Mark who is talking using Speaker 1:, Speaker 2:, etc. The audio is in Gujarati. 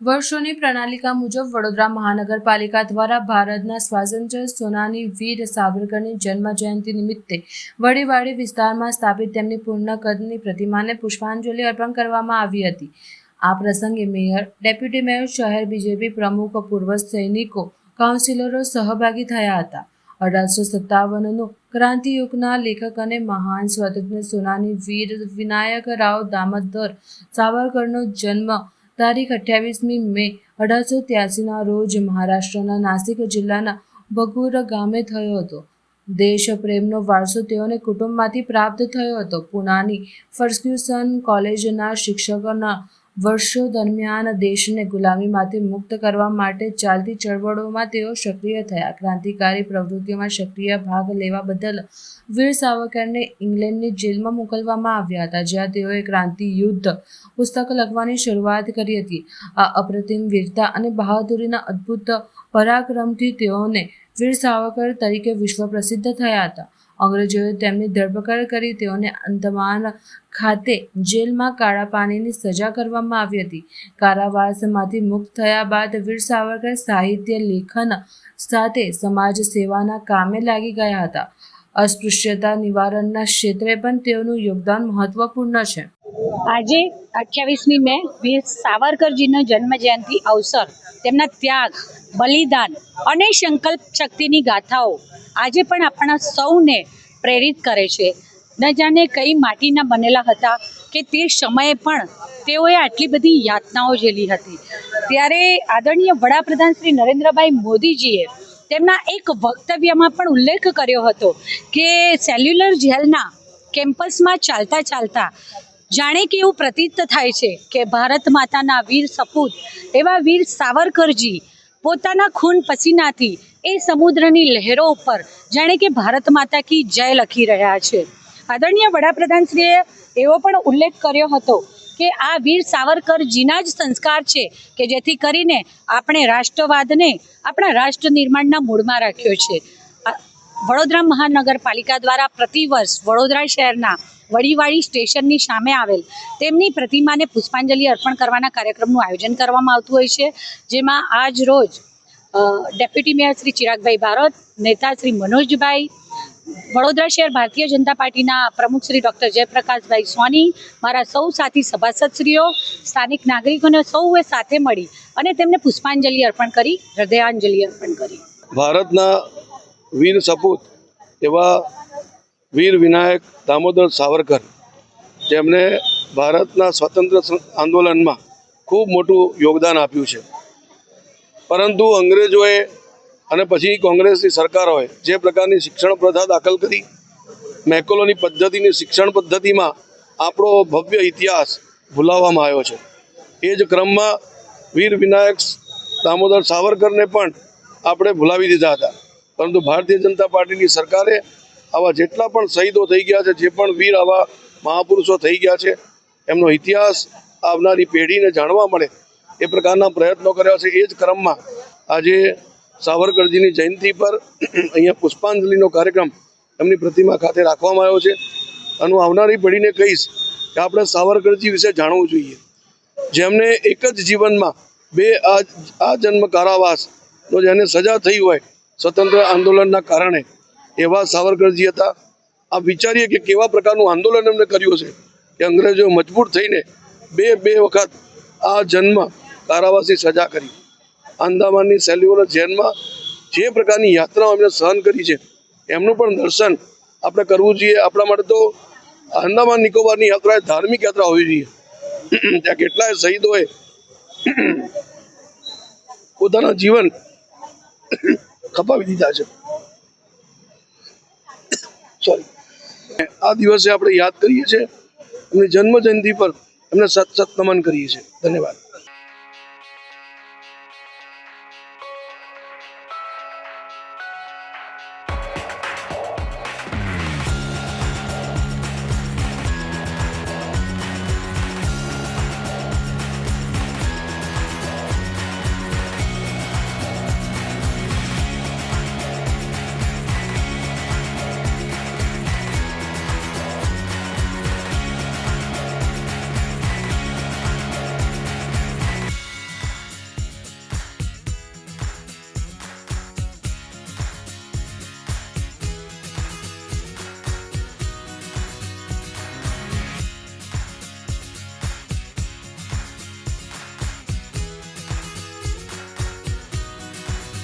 Speaker 1: વર્ષોની પ્રણાલિકા મુજબ વડોદરા મહાનગરપાલિકા દ્વારા ભારતના સ્વાતંત્ર્ય સોનાની વીર સાવરકરની જન્મ જયંતિ નિમિત્તે વડીવાડી વિસ્તારમાં સ્થાપિત તેમની પૂર્ણ કદની પ્રતિમાને પુષ્પાંજલિ અર્પણ કરવામાં આવી હતી. આ પ્રસંગે મેયર, ડેપ્યુટી મેયર, શહેર બીજેપી પ્રમુખ, પૂર્વ સૈનિકો, કાઉન્સિલરો સહભાગી થયા હતા. અઢારસો સત્તાવનનું ક્રાંતિયુગના લેખક અને મહાન સ્વાતંત્ર્ય સોનાની વીર વિનાયક રાવ દામોદર સાવરકરનો જન્મ તારીખ અઠ્યાવીસમી મે અઢારસો ત્યાસીના રોજ મહારાષ્ટ્રના નાસિક જિલ્લાના બગુર ગામે થયો હતો. દેશ પ્રેમનો વારસો તેઓને કુટુંબમાંથી પ્રાપ્ત થયો હતો. પુનાની ફર્ગ્યુસન કોલેજના શિક્ષકોના વર્ષો દરમિયાન દેશને ગુલામીમાંથી મુક્ત કરવા માટે ચાલતી ચળવળોમાં તેઓ સક્રિય થયા. ક્રાંતિકારી પ્રવૃત્તિઓમાં સક્રિય ભાગ લેવા બદલ વીર સાવરકરને ઇંગ્લેન્ડની જેલમાં મોકલવામાં આવ્યા હતા, જ્યાં તેઓએ ક્રાંતિ યુદ્ધ પુસ્તક લખવાની શરૂઆત કરી હતી. આ અપ્રતિમ વીરતા અને બહાદુરીના અદ્ભુત પરાક્રમથી તેઓને વીર સાવરકર તરીકે વિશ્વ પ્રસિદ્ધ થયા હતા. અંગ્રેજોએ તેમની ધરપકડ કરી તેઓને અંદમાન ખાતે જેલમાં કાળા પાણીની સજા કરવામાં આવી હતી. કારાવાસમાંથી મુક્ત થયા બાદ વીર સાવરકર સાહિત્ય લેખન સાથે સમાજ સેવાના કામે લાગી ગયા હતા. અસ્પૃશ્યતા નિવારણના ક્ષેત્રે પણ તેઓનું યોગદાન મહત્વપૂર્ણ છે.
Speaker 2: આજે અઠ્યાવીસમી મે વીર સાવરકરજીનો જન્મ જયંતિ અવસર, તેમના ત્યાગ, બલિદાન અને સંકલ્પ શક્તિની ગાથાઓ આજે પણ આપણા સૌને પ્રેરિત કરે છે. ન જાણે કઈ માટીના બનેલા હતા કે તે સમયે પણ તેઓએ આટલી બધી યાતનાઓ ઝેલી હતી. ત્યારે આદરણીય વડાપ્રધાન શ્રી નરેન્દ્રભાઈ મોદીજીએ તેમના એક વક્તવ્યમાં પણ ઉલ્લેખ કર્યો હતો કે સેલ્યુલર જેલના કેમ્પસમાં ચાલતા ચાલતા જાણે કે એવું પ્રતીત થાય છે કે ભારત માતાના વીર સપૂત એવા વીર સાવરકરજી પોતાના ખૂન પસીનાથી એ સમુદ્રની લહેરો ઉપર જાણે કે ભારત માતા કી જય લખી રહ્યા છે. આદરણીય વડાપ્રધાનશ્રીએ એવો પણ ઉલ્લેખ કર્યો હતો કે આ વીર સાવરકરજીના જ સંસ્કાર છે કે જેથી કરીને આપણે રાષ્ટ્રવાદને આપણા રાષ્ટ્ર નિર્માણના મૂળમાં રાખ્યો છે. વડોદરા મહાનગરપાલિકા દ્વારા પ્રતિવર્ષ વડોદરા શહેરના વડીવાડી સ્ટેશનની સામે આવેલ તેમની પ્રતિમાને પુષ્પાંજલિ અર્પણ કરવાના કાર્યક્રમનું આયોજન કરવામાં આવતું હોય છે, જેમાં આજ રોજ ડેપ્યુટી મેયર શ્રી ચિરાગભાઈ ભારત નેતા શ્રી મનોજભાઈ, વડોદરા શહેર ભારતીય જનતા પાર્ટીના પ્રમુખ શ્રી ડૉક્ટર જયપ્રકાશભાઈ સોની, મારા સૌ સાથી સભાસદશ્રીઓ, સ્થાનિક નાગરિકોને સૌએ સાથે મળી અને તેમને પુષ્પાંજલિ અર્પણ કરી, હૃદયાંજલિ અર્પણ કરી.
Speaker 3: ભારતના વીર સપૂત એવા વીર વિનાયક દામોદર સાવરકર, જેમણે ભારતના સ્વતંત્ર આંદોલનમાં ખૂબ મોટું યોગદાન આપ્યું છે. પરંતુ અંગ્રેજોએ અને પછી કોંગ્રેસની સરકારોએ જે પ્રકારની શિક્ષણ પ્રથા દાખલ કરી મેકોલોની પદ્ધતિની શિક્ષણ પદ્ધતિમાં આપણો ભવ્ય ઇતિહાસ ભૂલાવવામાં આવ્યો છે. એ જ ક્રમમાં વીર વિનાયક દામોદર સાવરકરને પણ આપણે ભૂલાવી દીધા હતા. પરંતુ ભારતીય જનતા પાર્ટીની સરકારે આવા જેટલા પણ શહીદો થઈ ગયા છે, જે પણ વીર આવા મહાપુરુષો થઈ ગયા છે, એમનો ઇતિહાસ આવનારી પેઢીને જાણવા મળે. એ પ્રકારના પ્રયત્નો કર્યા છે. એ જ ક્રમમાં આજે સાવરકરજીની જયંતિ પર અહીંયા પુષ્પાંજલિનો કાર્યક્રમ એમની પ્રતિમા ખાતે રાખવામાં આવ્યો છે. અને હું આવનારી પેઢીને કહીશ કે આપણે સાવરકરજી વિશે જાણવું જોઈએ. જેમને એક જ જીવનમાં બે આ આ જન્મ કારાવાસનો જેને સજા થઈ હોય સ્વતંત્ર આંદોલનના કારણે એવા સાવરકરજી હતા. આ વિચારીએ કે કેવા પ્રકારનું આંદોલન એમને કર્યું છે કે અંગ્રેજો મજબૂર થઈને બે બે વખત આ જન્મ કારાવાસી સજા કરી. આંદામાનની સેલ્યુલર જેલમાં જે પ્રકારની યાત્રાઓ એમને સહન કરી છે, એમનું પણ દર્શન આપણે કરવું જોઈએ. આપણા માટે તો આંદામાન નિકોબારની યાત્રા એ ધાર્મિક યાત્રા હોવી જોઈએ. ત્યાં કેટલાય શહીદોએ પોતાના જીવન ખપાવી દીધા છે. સોરી આ દિવસે આપણે યાદ કરીએ છીએ એમની જન્મ જયંતિ પર એમને સત સત નમન કરીએ છીએ. ધન્યવાદ.